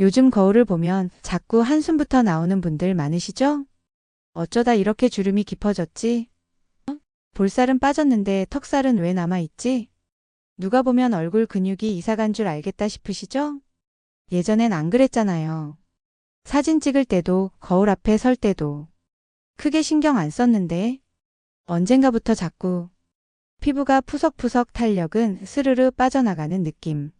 요즘 거울을 보면 자꾸 한숨부터 나오는 분들 많으시죠? 어쩌다 이렇게 주름이 깊어졌지? 어? 볼살은 빠졌는데 턱살은 왜 남아있지? 누가 보면 얼굴 근육이 이사간 줄 알겠다 싶으시죠? 예전엔 안 그랬잖아요. 사진 찍을 때도 거울 앞에 설 때도 크게 신경 안 썼는데 언젠가부터 자꾸 피부가 푸석푸석 탄력은 스르르 빠져나가는 느낌.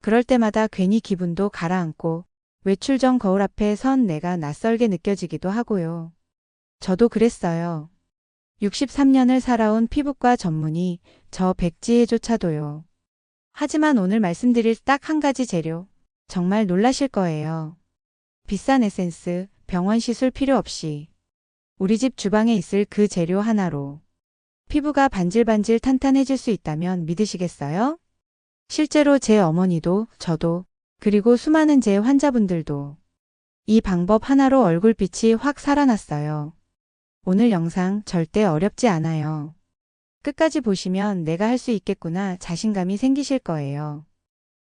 그럴 때마다 괜히 기분도 가라앉고 외출 전 거울 앞에 선 내가 낯설게 느껴지기도 하고요. 저도 그랬어요. 63년을 살아온 피부과 전문의 저 백지혜조차도요. 하지만 오늘 말씀드릴 딱 한 가지 재료 정말 놀라실 거예요. 비싼 에센스, 병원 시술 필요 없이 우리 집 주방에 있을 그 재료 하나로 피부가 반질반질 탄탄해질 수 있다면 믿으시겠어요? 실제로 제 어머니도 저도 그리고 수많은 제 환자분들도 이 방법 하나로 얼굴빛이 확 살아났어요. 오늘 영상 절대 어렵지 않아요. 끝까지 보시면 내가 할 수 있겠구나 자신감이 생기실 거예요.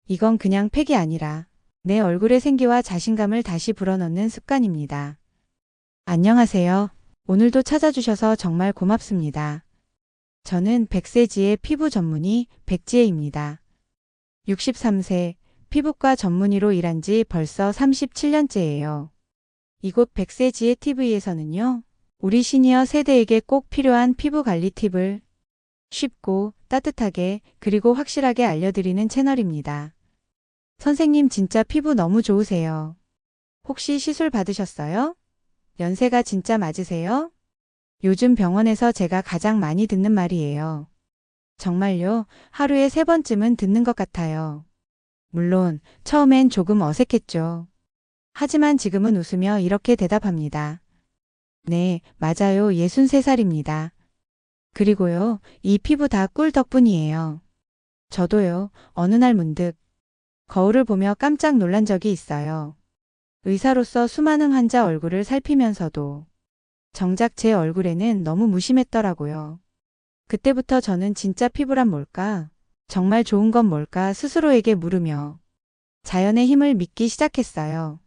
이건 그냥 팩이 아니라 내 얼굴의 생기와 자신감을 다시 불어넣는 습관입니다. 안녕하세요. 오늘도 찾아주셔서 정말 고맙습니다. 저는 백세지의 피부 전문의 백지혜입니다. 63세 피부과 전문의로 일한 지 벌써 37년째예요. 이곳 백세지의 TV에서는요, 우리 시니어 세대에게 꼭 필요한 피부 관리 팁을 쉽고 따뜻하게 그리고 확실하게 알려드리는 채널입니다. 선생님 진짜 피부 너무 좋으세요. 혹시 시술 받으셨어요? 연세가 진짜 맞으세요? 요즘 병원에서 제가 가장 많이 듣는 말이에요. 정말요, 하루에 세 번쯤은 듣는 것 같아요. 물론, 처음엔 조금 어색했죠. 하지만 지금은 웃으며 이렇게 대답합니다. 네, 맞아요. 63살입니다. 그리고요, 이 피부 다 꿀 덕분이에요. 저도요, 어느 날 문득 거울을 보며 깜짝 놀란 적이 있어요. 의사로서 수많은 환자 얼굴을 살피면서도 정작 제 얼굴에는 너무 무심했더라고요. 그때부터 저는 진짜 피부란 뭘까? 정말 좋은 건 뭘까 스스로에게 물으며 자연의 힘을 믿기 시작했어요.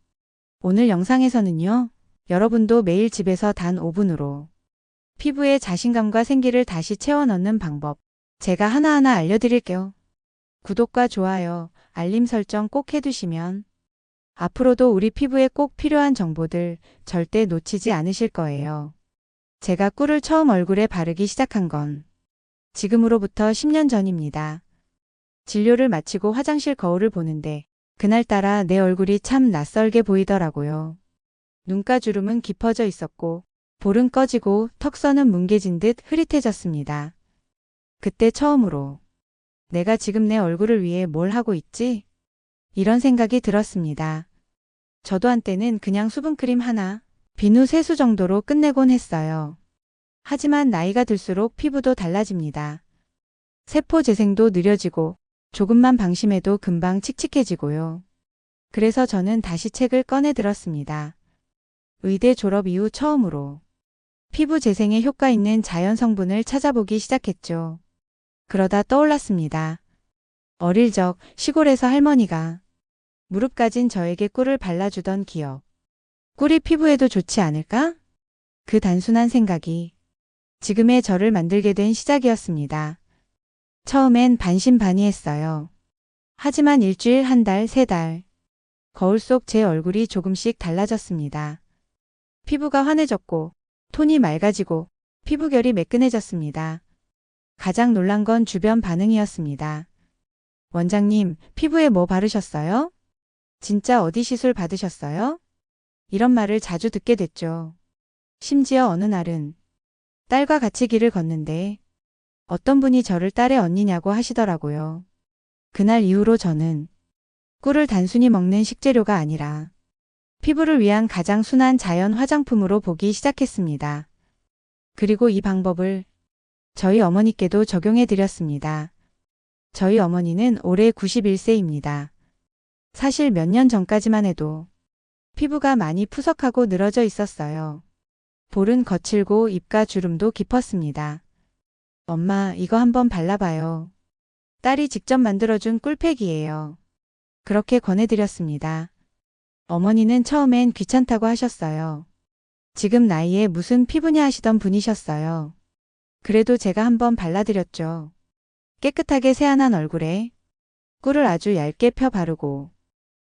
오늘 영상에서는요, 여러분도 매일 집에서 단 5분으로 피부에 자신감과 생기를 다시 채워 넣는 방법 제가 하나하나 알려드릴게요. 구독과 좋아요, 알림 설정 꼭 해두시면 앞으로도 우리 피부에 꼭 필요한 정보들 절대 놓치지 않으실 거예요. 제가 꿀을 처음 얼굴에 바르기 시작한 건 지금으로부터 10년 전입니다. 진료를 마치고 화장실 거울을 보는데 그날따라 내 얼굴이 참 낯설게 보이더라고요. 눈가 주름은 깊어져 있었고 볼은 꺼지고 턱선은 뭉개진 듯 흐릿해졌습니다. 그때 처음으로 내가 지금 내 얼굴을 위해 뭘 하고 있지? 이런 생각이 들었습니다. 저도 한때는 그냥 수분크림 하나, 비누 세수 정도로 끝내곤 했어요. 하지만 나이가 들수록 피부도 달라집니다. 세포 재생도 느려지고 조금만 방심해도 금방 칙칙해지고요. 그래서 저는 다시 책을 꺼내 들었습니다. 의대 졸업 이후 처음으로 피부 재생에 효과 있는 자연 성분을 찾아보기 시작했죠. 그러다 떠올랐습니다. 어릴 적 시골에서 할머니가 무릎까진 저에게 꿀을 발라주던 기억. 꿀이 피부에도 좋지 않을까? 그 단순한 생각이 지금의 저를 만들게 된 시작이었습니다. 처음엔 반신반의했어요. 하지만 일주일, 한 달, 세 달. 거울 속 제 얼굴이 조금씩 달라졌습니다. 피부가 환해졌고, 톤이 맑아지고, 피부결이 매끈해졌습니다. 가장 놀란 건 주변 반응이었습니다. 원장님, 피부에 뭐 바르셨어요? 진짜 어디 시술 받으셨어요? 이런 말을 자주 듣게 됐죠. 심지어 어느 날은 딸과 같이 길을 걷는데 어떤 분이 저를 딸의 언니냐고 하시더라고요. 그날 이후로 저는 꿀을 단순히 먹는 식재료가 아니라 피부를 위한 가장 순한 자연 화장품으로 보기 시작했습니다. 그리고 이 방법을 저희 어머니께도 적용해 드렸습니다. 저희 어머니는 올해 91세입니다. 사실 몇 년 전까지만 해도 피부가 많이 푸석하고 늘어져 있었어요. 볼은 거칠고 입가 주름도 깊었습니다. 엄마, 이거 한번 발라봐요. 딸이 직접 만들어준 꿀팩이에요. 그렇게 권해드렸습니다. 어머니는 처음엔 귀찮다고 하셨어요. 지금 나이에 무슨 피부냐 하시던 분이셨어요. 그래도 제가 한번 발라드렸죠. 깨끗하게 세안한 얼굴에 꿀을 아주 얇게 펴 바르고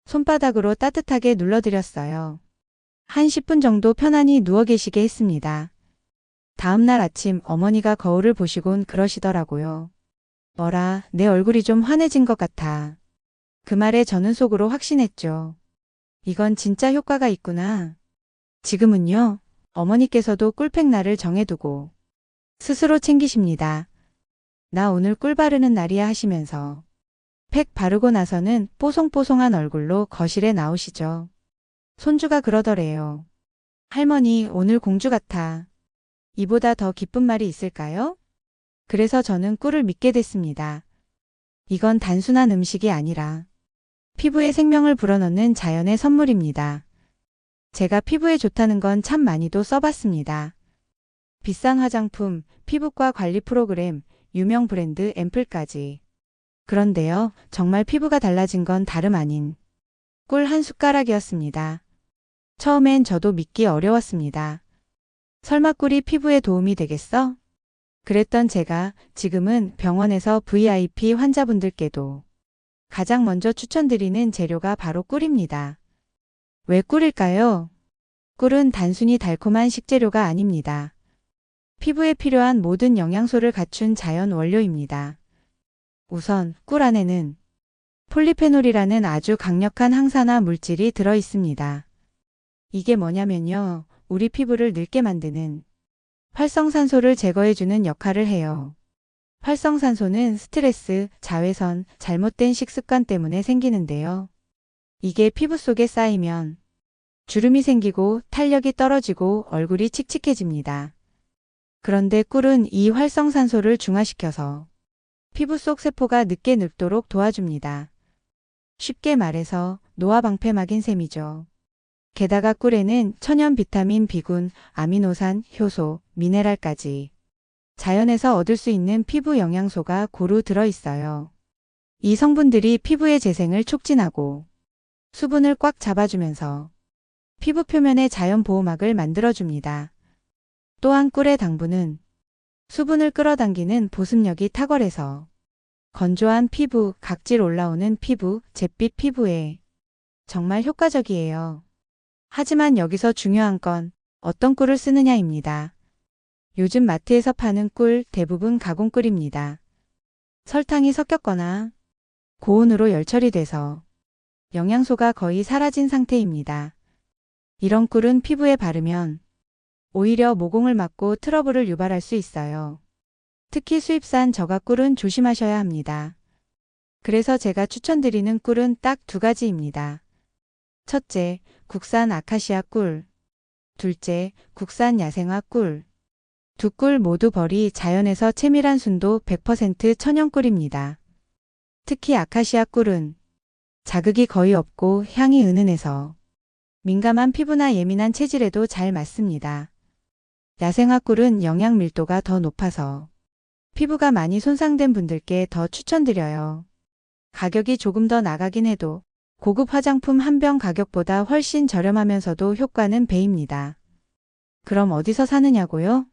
손바닥으로 따뜻하게 눌러드렸어요. 한 10분 정도 편안히 누워 계시게 했습니다. 다음날 아침 어머니가 거울을 보시곤 그러시더라고요. 뭐라, 내 얼굴이 좀 환해진 것 같아. 그 말에 저는 속으로 확신했죠. 이건 진짜 효과가 있구나. 지금은요, 어머니께서도 꿀팩 날을 정해두고 스스로 챙기십니다. 나 오늘 꿀 바르는 날이야 하시면서 팩 바르고 나서는 뽀송뽀송한 얼굴로 거실에 나오시죠. 손주가 그러더래요. 할머니, 오늘 공주 같아. 이보다 더 기쁜 말이 있을까요? 그래서 저는 꿀을 믿게 됐습니다. 이건 단순한 음식이 아니라 피부에 생명을 불어넣는 자연의 선물입니다. 제가 피부에 좋다는 건 참 많이도 써봤습니다. 비싼 화장품, 피부과 관리 프로그램, 유명 브랜드 앰플까지. 그런데요, 정말 피부가 달라진 건 다름 아닌 꿀 한 숟가락이었습니다. 처음엔 저도 믿기 어려웠습니다. 설마 꿀이 피부에 도움이 되겠어? 그랬던 제가 지금은 병원에서 VIP 환자분들께도 가장 먼저 추천드리는 재료가 바로 꿀입니다. 왜 꿀일까요? 꿀은 단순히 달콤한 식재료가 아닙니다. 피부에 필요한 모든 영양소를 갖춘 자연 원료입니다. 우선 꿀 안에는 폴리페놀이라는 아주 강력한 항산화 물질이 들어 있습니다. 이게 뭐냐면요. 우리 피부를 늙게 만드는 활성산소를 제거해주는 역할을 해요. 활성산소는 스트레스, 자외선, 잘못된 식습관 때문에 생기는데요. 이게 피부 속에 쌓이면 주름이 생기고 탄력이 떨어지고 얼굴이 칙칙해집니다. 그런데 꿀은 이 활성산소를 중화시켜서 피부 속 세포가 늦게 늙도록 도와줍니다. 쉽게 말해서 노화 방패막인 셈이죠. 게다가 꿀에는 천연 비타민 B군, 아미노산, 효소, 미네랄까지 자연에서 얻을 수 있는 피부 영양소가 고루 들어 있어요. 이 성분들이 피부의 재생을 촉진하고 수분을 꽉 잡아주면서 피부 표면의 자연 보호막을 만들어줍니다. 또한 꿀의 당분은 수분을 끌어당기는 보습력이 탁월해서 건조한 피부, 각질 올라오는 피부, 잿빛 피부에 정말 효과적이에요. 하지만 여기서 중요한 건 어떤 꿀을 쓰느냐입니다. 요즘 마트에서 파는 꿀 대부분 가공꿀입니다. 설탕이 섞였거나 고온으로 열처리 돼서 영양소가 거의 사라진 상태입니다. 이런 꿀은 피부에 바르면 오히려 모공을 막고 트러블을 유발할 수 있어요. 특히 수입산 저가 꿀은 조심하셔야 합니다. 그래서 제가 추천드리는 꿀은 딱 두 가지입니다. 첫째, 국산 아카시아 꿀. 둘째, 국산 야생화 꿀. 두 꿀 모두 벌이 자연에서 채밀한 순도 100% 천연 꿀입니다. 특히 아카시아 꿀은 자극이 거의 없고 향이 은은해서 민감한 피부나 예민한 체질에도 잘 맞습니다. 야생화 꿀은 영양 밀도가 더 높아서 피부가 많이 손상된 분들께 더 추천드려요. 가격이 조금 더 나가긴 해도 고급 화장품 한 병 가격보다 훨씬 저렴하면서도 효과는 배입니다. 그럼 어디서 사느냐고요?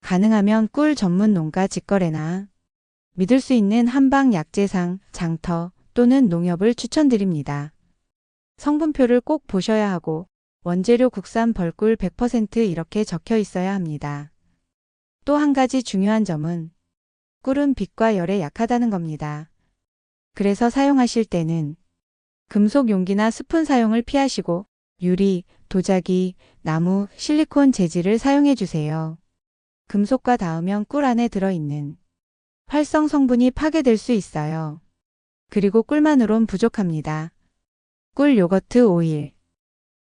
가능하면 꿀 전문 농가 직거래나 믿을 수 있는 한방 약재상, 장터 또는 농협을 추천드립니다. 성분표를 꼭 보셔야 하고 원재료 국산 벌꿀 100% 이렇게 적혀 있어야 합니다. 또 한 가지 중요한 점은 꿀은 빛과 열에 약하다는 겁니다. 그래서 사용하실 때는 금속 용기나 스푼 사용을 피하시고 유리, 도자기, 나무, 실리콘 재질을 사용해 주세요. 금속과 닿으면 꿀 안에 들어있는 활성 성분이 파괴될 수 있어요. 그리고 꿀만으론 부족합니다. 꿀 요거트 오일.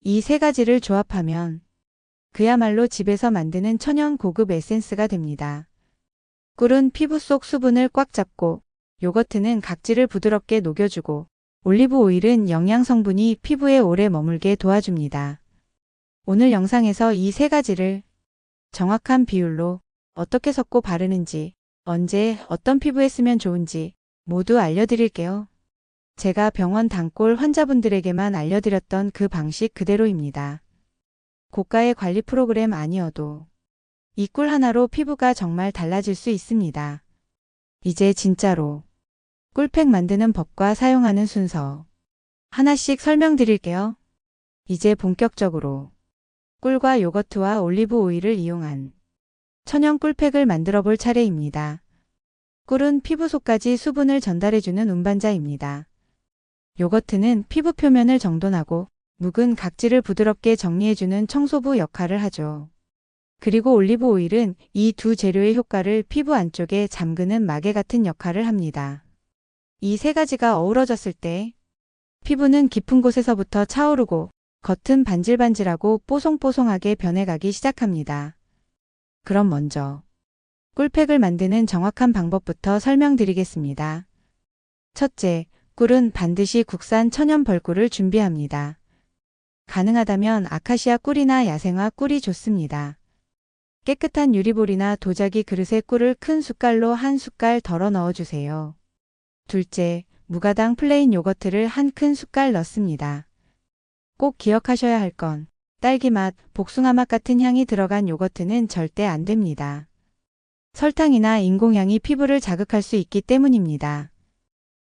이 세 가지를 조합하면 그야말로 집에서 만드는 천연 고급 에센스가 됩니다. 꿀은 피부 속 수분을 꽉 잡고 요거트는 각질을 부드럽게 녹여주고 올리브 오일은 영양 성분이 피부에 오래 머물게 도와줍니다. 오늘 영상에서 이 세 가지를 정확한 비율로 어떻게 섞고 바르는지, 언제 어떤 피부에 쓰면 좋은지 모두 알려드릴게요. 제가 병원 단골 환자분들에게만 알려드렸던 그 방식 그대로입니다. 고가의 관리 프로그램 아니어도 이 꿀 하나로 피부가 정말 달라질 수 있습니다. 이제 진짜로 꿀팩 만드는 법과 사용하는 순서 하나씩 설명드릴게요. 이제 본격적으로 꿀과 요거트와 올리브 오일을 이용한 천연 꿀팩을 만들어 볼 차례입니다. 꿀은 피부 속까지 수분을 전달해주는 운반자입니다. 요거트는 피부 표면을 정돈하고 묵은 각질을 부드럽게 정리해주는 청소부 역할을 하죠. 그리고 올리브 오일은 이 두 재료의 효과를 피부 안쪽에 잠그는 마개 같은 역할을 합니다. 이 세 가지가 어우러졌을 때 피부는 깊은 곳에서부터 차오르고 겉은 반질반질하고 뽀송뽀송하게 변해가기 시작합니다. 그럼 먼저 꿀팩을 만드는 정확한 방법부터 설명드리겠습니다. 첫째, 꿀은 반드시 국산 천연 벌꿀을 준비합니다. 가능하다면 아카시아 꿀이나 야생화 꿀이 좋습니다. 깨끗한 유리볼이나 도자기 그릇에 꿀을 큰 숟갈로 한 숟갈 덜어 넣어주세요. 둘째, 무가당 플레인 요거트를 한 큰 숟갈 넣습니다. 꼭 기억하셔야 할 건 딸기 맛, 복숭아 맛 같은 향이 들어간 요거트는 절대 안 됩니다. 설탕이나 인공향이 피부를 자극할 수 있기 때문입니다.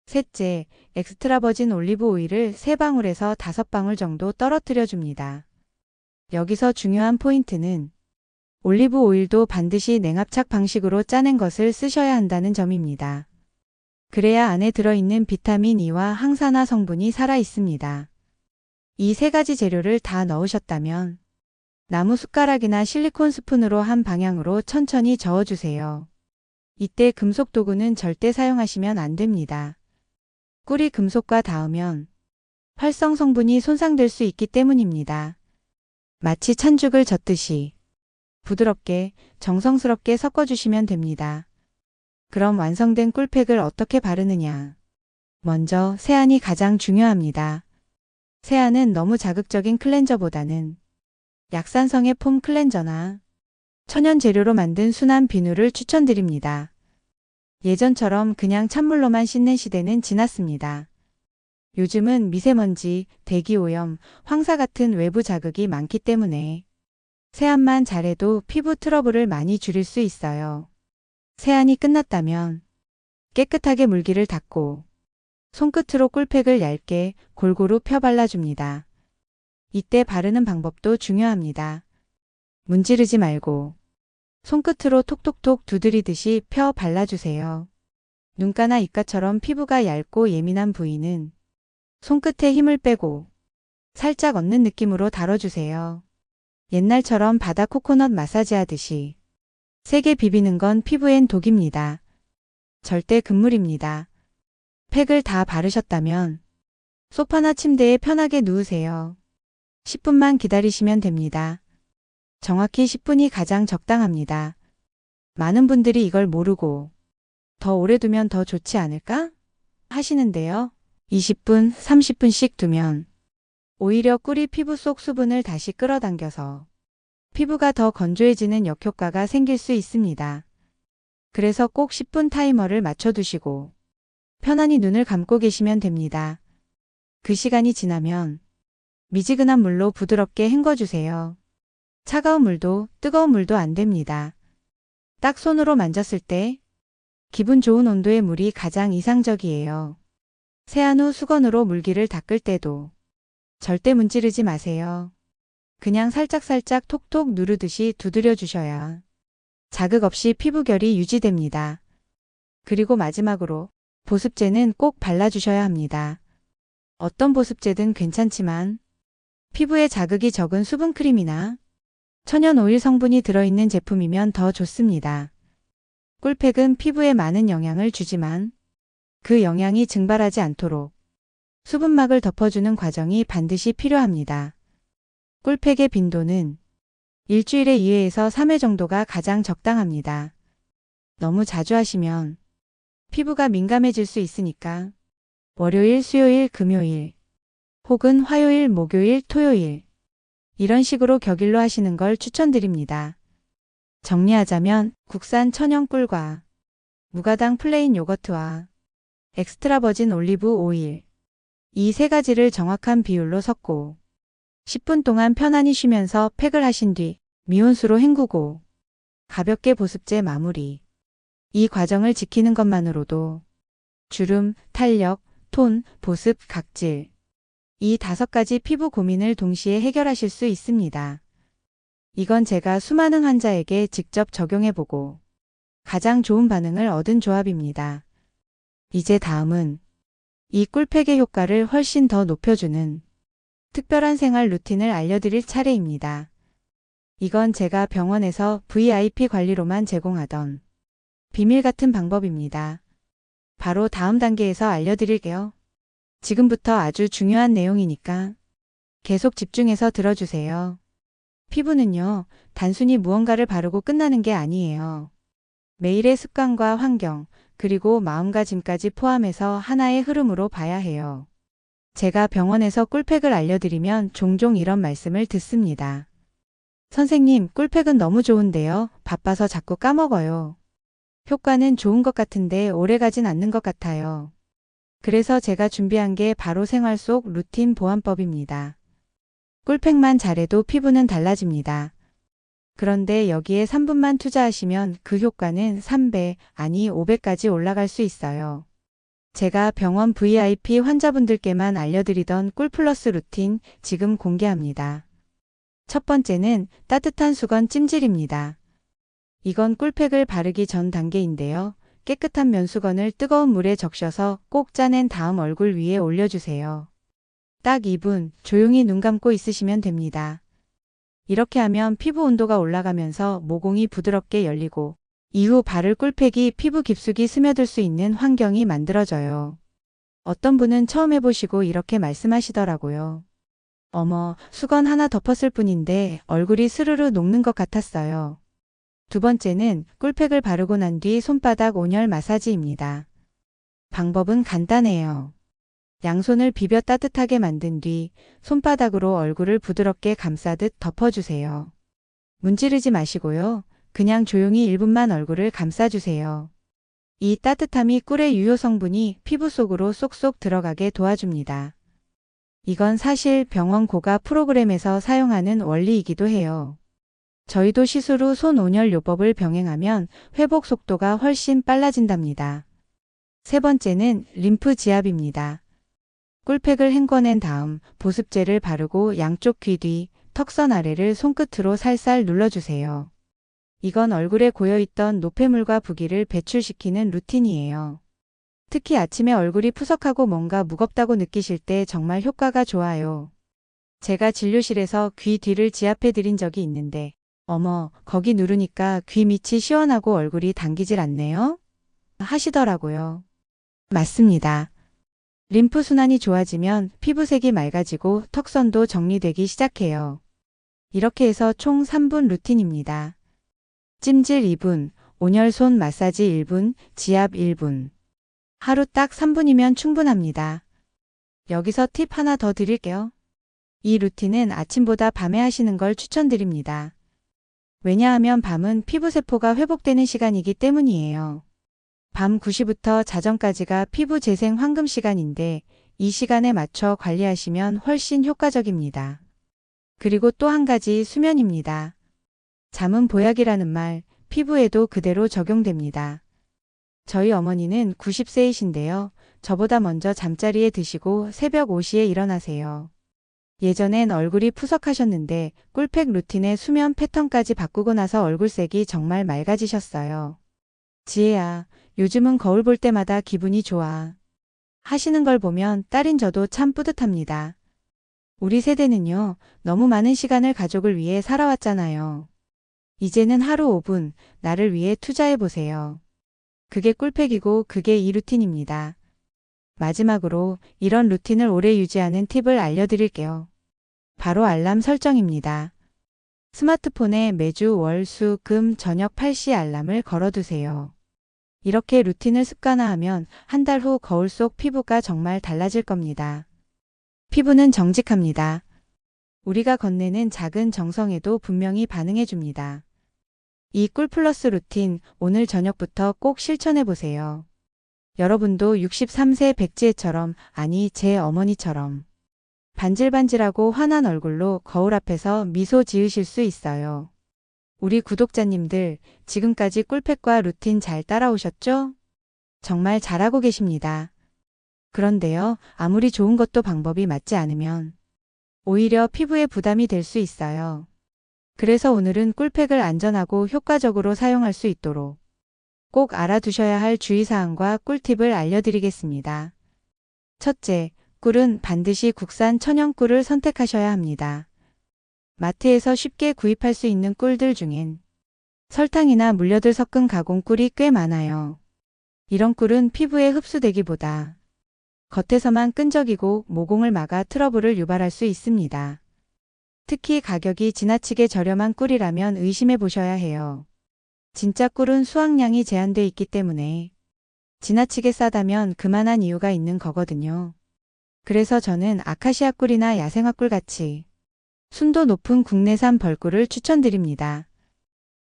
셋째, 엑스트라 버진 올리브 오일을 3방울에서 5방울 정도 떨어뜨려 줍니다. 여기서 중요한 포인트는 올리브 오일도 반드시 냉압착 방식으로 짜낸 것을 쓰셔야 한다는 점입니다. 그래야 안에 들어있는 비타민 E와 항산화 성분이 살아 있습니다. 이 세 가지 재료를 다 넣으셨다면 나무 숟가락이나 실리콘 스푼으로 한 방향으로 천천히 저어주세요. 이때 금속 도구는 절대 사용하시면 안 됩니다. 꿀이 금속과 닿으면 활성 성분이 손상될 수 있기 때문입니다. 마치 찬죽을 젓듯이 부드럽게 정성스럽게 섞어주시면 됩니다. 그럼 완성된 꿀팩을 어떻게 바르느냐? 먼저 세안이 가장 중요합니다. 세안은 너무 자극적인 클렌저보다는 약산성의 폼 클렌저나 천연 재료로 만든 순한 비누를 추천드립니다. 예전처럼 그냥 찬물로만 씻는 시대는 지났습니다. 요즘은 미세먼지, 대기오염, 황사 같은 외부 자극이 많기 때문에 세안만 잘해도 피부 트러블을 많이 줄일 수 있어요. 세안이 끝났다면 깨끗하게 물기를 닦고 손끝으로 꿀팩을 얇게 골고루 펴 발라줍니다. 이때 바르는 방법도 중요합니다. 문지르지 말고 손끝으로 톡톡톡 두드리듯이 펴 발라주세요. 눈가나 입가처럼 피부가 얇고 예민한 부위는 손끝에 힘을 빼고 살짝 얹는 느낌으로 다뤄주세요. 옛날처럼 바다 코코넛 마사지 하듯이 세게 비비는 건 피부엔 독입니다. 절대 금물입니다. 팩을 다 바르셨다면 소파나 침대에 편하게 누우세요. 10분만 기다리시면 됩니다. 정확히 10분이 가장 적당합니다. 많은 분들이 이걸 모르고 더 오래 두면 더 좋지 않을까? 하시는데요. 20분, 30분씩 두면 오히려 꿀이 피부 속 수분을 다시 끌어당겨서 피부가 더 건조해지는 역효과가 생길 수 있습니다. 그래서 꼭 10분 타이머를 맞춰두시고 편안히 눈을 감고 계시면 됩니다. 그 시간이 지나면 미지근한 물로 부드럽게 헹궈주세요. 차가운 물도 뜨거운 물도 안 됩니다. 딱 손으로 만졌을 때 기분 좋은 온도의 물이 가장 이상적이에요. 세안 후 수건으로 물기를 닦을 때도 절대 문지르지 마세요. 그냥 살짝살짝 톡톡 누르듯이 두드려 주셔야 자극 없이 피부결이 유지됩니다. 그리고 마지막으로 보습제는 꼭 발라주셔야 합니다. 어떤 보습제든 괜찮지만 피부에 자극이 적은 수분크림이나 천연 오일 성분이 들어있는 제품이면 더 좋습니다. 꿀팩은 피부에 많은 영향을 주지만 그 영향이 증발하지 않도록 수분막을 덮어주는 과정이 반드시 필요합니다. 꿀팩의 빈도는 일주일에 2회에서 3회 정도가 가장 적당합니다. 너무 자주 하시면 피부가 민감해질 수 있으니까 월요일, 수요일, 금요일 혹은 화요일, 목요일, 토요일 이런 식으로 격일로 하시는 걸 추천드립니다. 정리하자면 국산 천연 꿀과 무가당 플레인 요거트와 엑스트라 버진 올리브 오일, 이 세 가지를 정확한 비율로 섞고 10분 동안 편안히 쉬면서 팩을 하신 뒤 미온수로 헹구고 가볍게 보습제 마무리. 이 과정을 지키는 것만으로도 주름, 탄력, 톤, 보습, 각질. 이 다섯 가지 피부 고민을 동시에 해결하실 수 있습니다. 이건 제가 수많은 환자에게 직접 적용해보고 가장 좋은 반응을 얻은 조합입니다. 이제 다음은 이 꿀팩의 효과를 훨씬 더 높여주는 특별한 생활 루틴을 알려드릴 차례입니다. 이건 제가 병원에서 VIP 관리로만 제공하던 비밀 같은 방법입니다. 바로 다음 단계에서 알려드릴게요. 지금부터 아주 중요한 내용이니까 계속 집중해서 들어주세요. 피부는요, 단순히 무언가를 바르고 끝나는 게 아니에요. 매일의 습관과 환경, 그리고 마음가짐까지 포함해서 하나의 흐름으로 봐야 해요. 제가 병원에서 꿀팩을 알려드리면 종종 이런 말씀을 듣습니다. 선생님, 꿀팩은 너무 좋은데요. 바빠서 자꾸 까먹어요. 효과는 좋은 것 같은데 오래 가진 않는 것 같아요. 그래서 제가 준비한 게 바로 생활 속 루틴 보완법입니다. 꿀팩만 잘해도 피부는 달라집니다. 그런데 여기에 3분만 투자하시면 그 효과는 3배, 아니 5배까지 올라갈 수 있어요. 제가 병원 VIP 환자분들께만 알려드리던 꿀플러스 루틴 지금 공개합니다. 첫 번째는 따뜻한 수건 찜질입니다. 이건 꿀팩을 바르기 전 단계인데요. 깨끗한 면수건을 뜨거운 물에 적셔서 꼭 짜낸 다음 얼굴 위에 올려주세요. 딱 2분 조용히 눈 감고 있으시면 됩니다. 이렇게 하면 피부 온도가 올라가면서 모공이 부드럽게 열리고 이후 바를 꿀팩이 피부 깊숙이 스며들 수 있는 환경이 만들어져요. 어떤 분은 처음 해보시고 이렇게 말씀하시더라고요. 어머, 수건 하나 덮었을 뿐인데 얼굴이 스르르 녹는 것 같았어요. 두 번째는 꿀팩을 바르고 난 뒤 손바닥 온열 마사지입니다. 방법은 간단해요. 양손을 비벼 따뜻하게 만든 뒤 손바닥으로 얼굴을 부드럽게 감싸듯 덮어주세요. 문지르지 마시고요. 그냥 조용히 1분만 얼굴을 감싸주세요. 이 따뜻함이 꿀의 유효 성분이 피부 속으로 쏙쏙 들어가게 도와줍니다. 이건 사실 병원 고가 프로그램에서 사용하는 원리이기도 해요. 저희도 시술 후 손 온열 요법을 병행하면 회복 속도가 훨씬 빨라진답니다. 세 번째는 림프 지압입니다. 꿀팩을 헹궈낸 다음 보습제를 바르고 양쪽 귀 뒤, 턱선 아래를 손끝으로 살살 눌러주세요. 이건 얼굴에 고여있던 노폐물과 부기를 배출시키는 루틴이에요. 특히 아침에 얼굴이 푸석하고 뭔가 무겁다고 느끼실 때 정말 효과가 좋아요. 제가 진료실에서 귀 뒤를 지압해 드린 적이 있는데, 어머, 거기 누르니까 귀 밑이 시원하고 얼굴이 당기질 않네요? 하시더라고요. 맞습니다. 림프 순환이 좋아지면 피부색이 맑아지고 턱선도 정리되기 시작해요. 이렇게 해서 총 3분 루틴입니다. 찜질 2분, 온열손 마사지 1분, 지압 1분. 하루 딱 3분이면 충분합니다. 여기서 팁 하나 더 드릴게요. 이 루틴은 아침보다 밤에 하시는 걸 추천드립니다. 왜냐하면 밤은 피부세포가 회복되는 시간이기 때문이에요. 밤 9시부터 자정까지가 피부 재생 황금 시간인데 이 시간에 맞춰 관리하시면 훨씬 효과적입니다. 그리고 또 한 가지 수면입니다. 잠은 보약이라는 말 피부에도 그대로 적용됩니다. 저희 어머니는 90세이신데요. 저보다 먼저 잠자리에 드시고 새벽 5시에 일어나세요. 예전엔 얼굴이 푸석하셨는데 꿀팩 루틴의 수면 패턴까지 바꾸고 나서 얼굴색이 정말 맑아지셨어요. 지혜야, 요즘은 거울 볼 때마다 기분이 좋아. 하시는 걸 보면 딸인 저도 참 뿌듯합니다. 우리 세대는요, 너무 많은 시간을 가족을 위해 살아왔잖아요. 이제는 하루 5분, 나를 위해 투자해 보세요. 그게 꿀팩이고 그게 이 루틴입니다. 마지막으로 이런 루틴을 오래 유지하는 팁을 알려드릴게요. 바로 알람 설정입니다. 스마트폰에 매주 월, 수, 금, 저녁 8시 알람을 걸어두세요. 이렇게 루틴을 습관화하면 한 달 후 거울 속 피부가 정말 달라질 겁니다. 피부는 정직합니다. 우리가 건네는 작은 정성에도 분명히 반응해 줍니다. 이 꿀플러스 루틴 오늘 저녁부터 꼭 실천해 보세요. 여러분도 63세 백지혜처럼, 아니, 제 어머니처럼 반질반질하고 환한 얼굴로 거울 앞에서 미소 지으실 수 있어요. 우리 구독자님들, 지금까지 꿀팩과 루틴 잘 따라오셨죠? 정말 잘하고 계십니다. 그런데요, 아무리 좋은 것도 방법이 맞지 않으면 오히려 피부에 부담이 될 수 있어요. 그래서 오늘은 꿀팩을 안전하고 효과적으로 사용할 수 있도록 꼭 알아두셔야 할 주의사항과 꿀팁을 알려드리겠습니다. 첫째, 꿀은 반드시 국산 천연 꿀을 선택하셔야 합니다. 마트에서 쉽게 구입할 수 있는 꿀들 중엔 설탕이나 물엿을 섞은 가공 꿀이 꽤 많아요. 이런 꿀은 피부에 흡수되기보다 겉에서만 끈적이고 모공을 막아 트러블을 유발할 수 있습니다. 특히 가격이 지나치게 저렴한 꿀이라면 의심해 보셔야 해요. 진짜 꿀은 수확량이 제한돼 있기 때문에 지나치게 싸다면 그만한 이유가 있는 거거든요. 그래서 저는 아카시아 꿀이나 야생화 꿀 같이 순도 높은 국내산 벌꿀을 추천드립니다.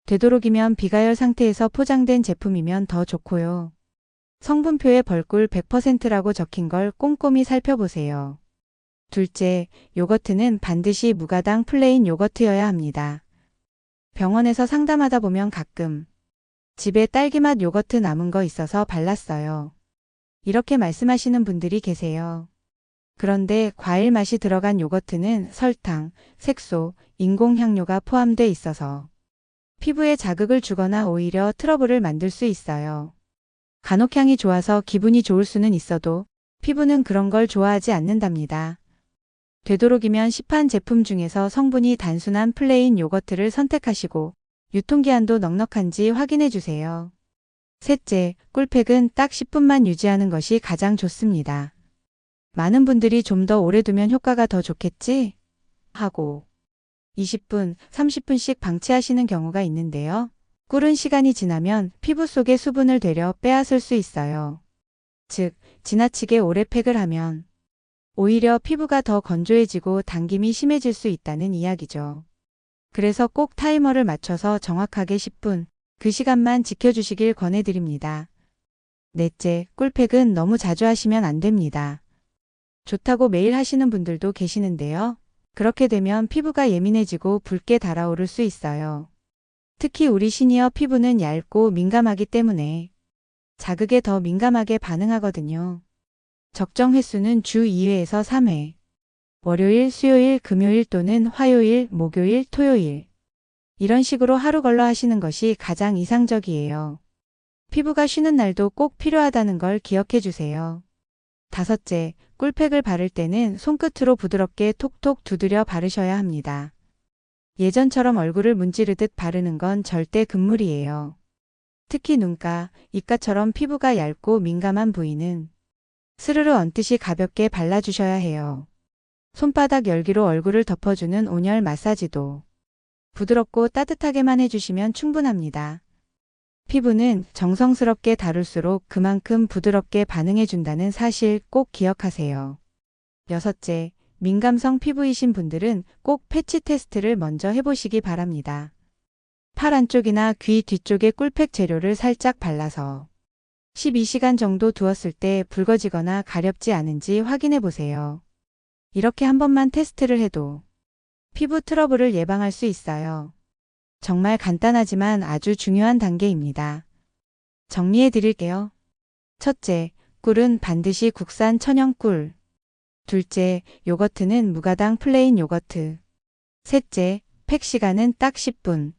되도록이면 비가열 상태에서 포장된 제품이면 더 좋고요. 성분표에 벌꿀 100%라고 적힌 걸 꼼꼼히 살펴보세요. 둘째, 요거트는 반드시 무가당 플레인 요거트여야 합니다. 병원에서 상담하다 보면 가끔 집에 딸기맛 요거트 남은 거 있어서 발랐어요. 이렇게 말씀하시는 분들이 계세요. 그런데 과일 맛이 들어간 요거트는 설탕, 색소, 인공향료가 포함돼 있어서 피부에 자극을 주거나 오히려 트러블을 만들 수 있어요. 간혹 향이 좋아서 기분이 좋을 수는 있어도 피부는 그런 걸 좋아하지 않는답니다. 되도록이면 시판 제품 중에서 성분이 단순한 플레인 요거트를 선택하시고 유통기한도 넉넉한지 확인해 주세요. 셋째, 꿀팩은 딱 10분만 유지하는 것이 가장 좋습니다. 많은 분들이 좀 더 오래 두면 효과가 더 좋겠지? 하고 20분, 30분씩 방치하시는 경우가 있는데요. 꿀은 시간이 지나면 피부 속의 수분을 되려 빼앗을 수 있어요. 즉, 지나치게 오래 팩을 하면 오히려 피부가 더 건조해지고 당김이 심해질 수 있다는 이야기죠. 그래서 꼭 타이머를 맞춰서 정확하게 10분, 그 시간만 지켜주시길 권해드립니다. 넷째, 꿀팩은 너무 자주 하시면 안 됩니다. 좋다고 매일 하시는 분들도 계시는데요. 그렇게 되면 피부가 예민해지고 붉게 달아오를 수 있어요. 특히 우리 시니어 피부는 얇고 민감하기 때문에 자극에 더 민감하게 반응하거든요. 적정 횟수는 주 2회에서 3회. 월요일, 수요일, 금요일 또는 화요일, 목요일, 토요일. 이런 식으로 하루 걸러 하시는 것이 가장 이상적이에요. 피부가 쉬는 날도 꼭 필요하다는 걸 기억해 주세요. 다섯째, 꿀팩을 바를 때는 손끝으로 부드럽게 톡톡 두드려 바르셔야 합니다. 예전처럼 얼굴을 문지르듯 바르는 건 절대 금물이에요. 특히 눈가, 입가처럼 피부가 얇고 민감한 부위는 스르르 얹듯이 가볍게 발라주셔야 해요. 손바닥 열기로 얼굴을 덮어주는 온열 마사지도 부드럽고 따뜻하게만 해주시면 충분합니다. 피부는 정성스럽게 다룰수록 그만큼 부드럽게 반응해준다는 사실 꼭 기억하세요. 여섯째, 민감성 피부이신 분들은 꼭 패치 테스트를 먼저 해보시기 바랍니다. 팔 안쪽이나 귀 뒤쪽에 꿀팩 재료를 살짝 발라서 12시간 정도 두었을 때 붉어지거나 가렵지 않은지 확인해 보세요. 이렇게 한 번만 테스트를 해도 피부 트러블을 예방할 수 있어요. 정말 간단하지만 아주 중요한 단계입니다. 정리해 드릴게요. 첫째, 꿀은 반드시 국산 천연 꿀. 둘째, 요거트는 무가당 플레인 요거트. 셋째, 팩 시간은 딱 10분.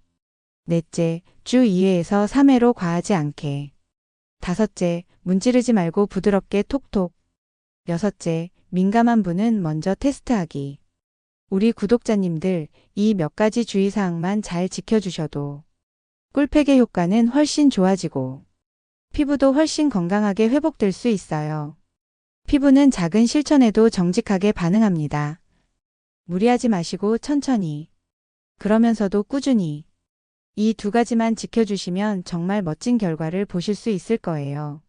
넷째, 주 2회에서 3회로 과하지 않게. 다섯째, 문지르지 말고 부드럽게 톡톡. 여섯째, 민감한 분은 먼저 테스트하기. 우리 구독자님들 이 몇 가지 주의사항만 잘 지켜주셔도 꿀팩의 효과는 훨씬 좋아지고 피부도 훨씬 건강하게 회복될 수 있어요. 피부는 작은 실천에도 정직하게 반응합니다. 무리하지 마시고 천천히 그러면서도 꾸준히 이 두 가지만 지켜주시면 정말 멋진 결과를 보실 수 있을 거예요.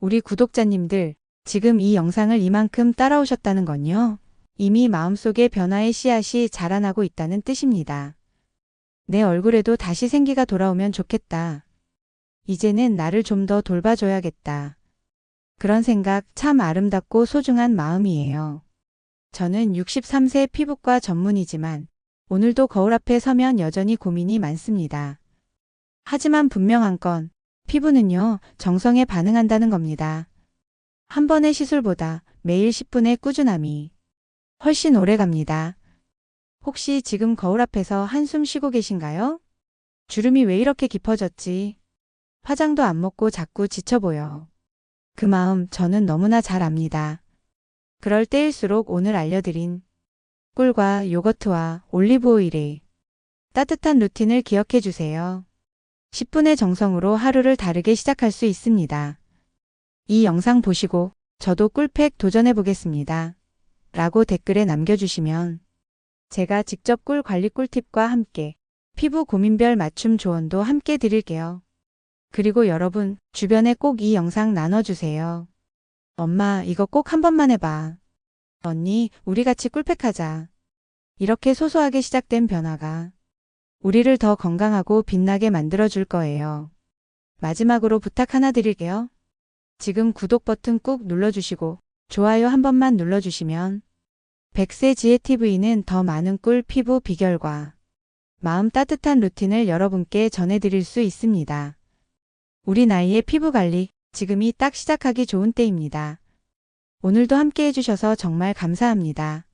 우리 구독자님들 지금 이 영상을 이만큼 따라오셨다는 건요. 이미 마음속에 변화의 씨앗이 자라나고 있다는 뜻입니다. 내 얼굴에도 다시 생기가 돌아오면 좋겠다. 이제는 나를 좀 더 돌봐줘야겠다. 그런 생각 참 아름답고 소중한 마음이에요. 저는 63세 피부과 전문이지만 오늘도 거울 앞에 서면 여전히 고민이 많습니다. 하지만 분명한 건 피부는요, 정성에 반응한다는 겁니다. 한 번의 시술보다 매일 10분의 꾸준함이 훨씬 오래 갑니다. 혹시 지금 거울 앞에서 한숨 쉬고 계신가요? 주름이 왜 이렇게 깊어졌지? 화장도 안 먹고 자꾸 지쳐 보여. 그 마음 저는 너무나 잘 압니다. 그럴 때일수록 오늘 알려드린 꿀과 요거트와 올리브 오일의 따뜻한 루틴을 기억해 주세요. 10분의 정성으로 하루를 다르게 시작할 수 있습니다. 이 영상 보시고 저도 꿀팩 도전해 보겠습니다. 라고 댓글에 남겨주시면 제가 직접 꿀 관리 꿀팁과 함께 피부 고민별 맞춤 조언도 함께 드릴게요. 그리고 여러분, 주변에 꼭 이 영상 나눠주세요. 엄마, 이거 꼭 한 번만 해봐. 언니, 우리 같이 꿀팩하자. 이렇게 소소하게 시작된 변화가 우리를 더 건강하고 빛나게 만들어줄 거예요. 마지막으로 부탁 하나 드릴게요. 지금 구독 버튼 꾹 눌러주시고 좋아요 한 번만 눌러주시면 백세 지혜TV는 더 많은 꿀 피부 비결과 마음 따뜻한 루틴을 여러분께 전해드릴 수 있습니다. 우리 나이의 피부 관리, 지금이 딱 시작하기 좋은 때입니다. 오늘도 함께 해주셔서 정말 감사합니다.